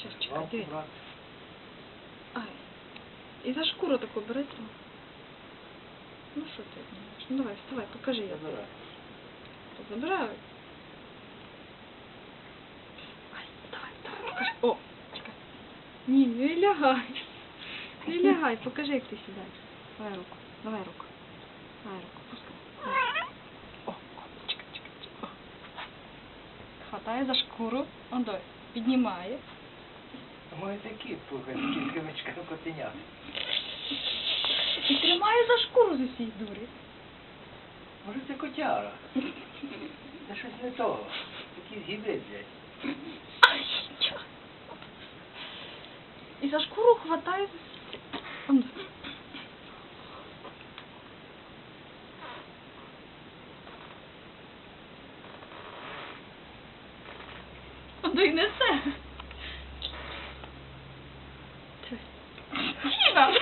Щас, чекай, Вам Ай. І за шкуру таку трохи. Ну що ти знаєш? Ну давай, вставай, покажи як. Забирай. То забираю. Ай, давай, давай, покажи. О, чекай. Ні, не лягай. Не лягай, покажи, як ти сідаєш. Давай руку, давай руку. Давай руку, пускай. Давай. О, о, чекай, чекай, чекай. О. Хватає за шкуру, он давай, піднімає. Ми такі, слухай, такі кривичка котенят. І тримає за шкуру з усіх дурі. Може це котяра? Це щось не того. Такий гібрид, блядь. І за шкуру хватає. Он й несе. Це. Ні, нам.